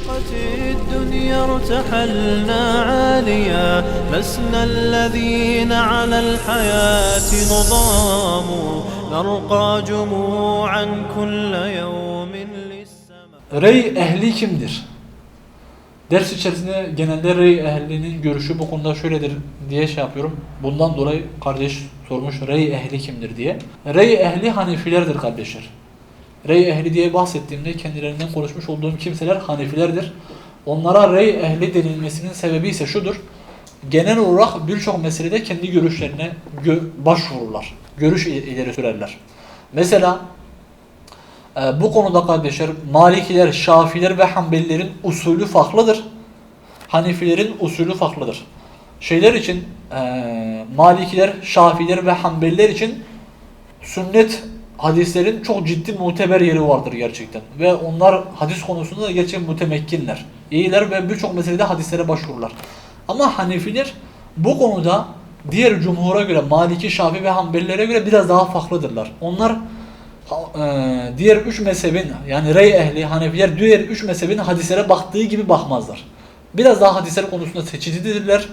أشرقت الدنيا ارتحلنا عاليا لسنا الذين على الحياة نضام نرقى جموعا كل يوم للسماء Rey ehli kimdir? Ders içerisinde genelde rey ehlinin görüşü bu konuda şöyledir diye şey yapıyorum. Bundan dolayı kardeş sormuş rey ehli kimdir diye. Rey ehli Hanefilerdir kardeşler. Rey ehli diye bahsettiğimde kendilerinden konuşmuş olduğum kimseler Hanefilerdir. Onlara rey ehli denilmesinin sebebi ise şudur. Genel olarak birçok meselede kendi görüşlerine gö- başvururlar. Görüş il- ileri sürerler. Mesela ee, bu konuda kardeşler Malikiler, Şafiler ve Hanbelilerin usulü farklıdır. Hanefilerin usulü farklıdır. Şeyler için eee, Malikiler, Şafiler ve Hanbeliler için sünnet hadislerin çok ciddi muteber yeri vardır gerçekten. Ve onlar hadis konusunda da gerçekten mütemekkinler. İyiler ve birçok meselede hadislere başvururlar. Ama Hanefiler bu konuda diğer cumhura göre Maliki, Şafi ve Hanbelilere göre biraz daha farklıdırlar. Onlar e, diğer üç mezhebin yani rey ehli Hanefiler diğer üç mezhebin hadislere baktığı gibi bakmazlar. Biraz daha hadisler konusunda seçicidirler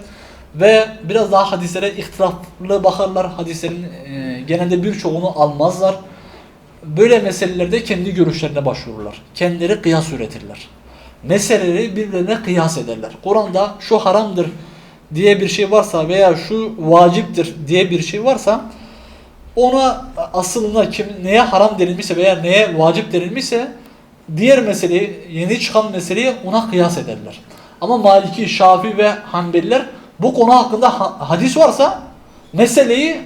ve biraz daha hadislere ihtilaflı bakarlar. Hadislerin e, genelde birçoğunu almazlar. Böyle meselelerde kendi görüşlerine başvururlar. Kendileri kıyas üretirler. Meseleleri birbirlerine kıyas ederler. Kur'an'da şu haramdır diye bir şey varsa veya şu vaciptir diye bir şey varsa ona aslında kim neye haram denilmişse veya neye vacip denilmişse diğer meseleyi yeni çıkan meseleyi ona kıyas ederler. Ama Maliki, Şafi ve Hanbeliler bu konu hakkında ha- hadis varsa meseleyi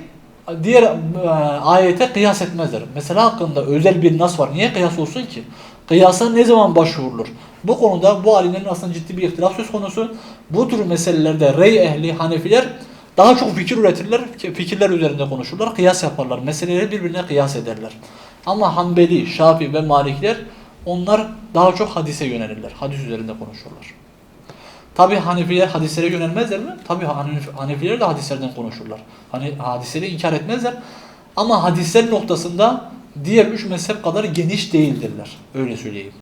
diğer e, ayete kıyas etmezler. Mesela hakkında özel bir nas var. Niye kıyas olsun ki? Kıyasa ne zaman başvurulur? Bu konuda bu alimlerin aslında ciddi bir ihtilaf söz konusu. Bu tür meselelerde rey ehli, hanefiler daha çok fikir üretirler, ki fikirler üzerinde konuşurlar, kıyas yaparlar. Meseleleri birbirine kıyas ederler. Ama Hanbeli, Şafi ve Malikler onlar daha çok hadise yönelirler. Hadis üzerinde konuşurlar. Tabi Hanefiler hadislere yönelmezler mi? Tabi Hanefiler de hadislerden konuşurlar. Hani hadisleri inkar etmezler. Ama hadisler noktasında diğer üç mezhep kadar geniş değildirler. Öyle söyleyeyim.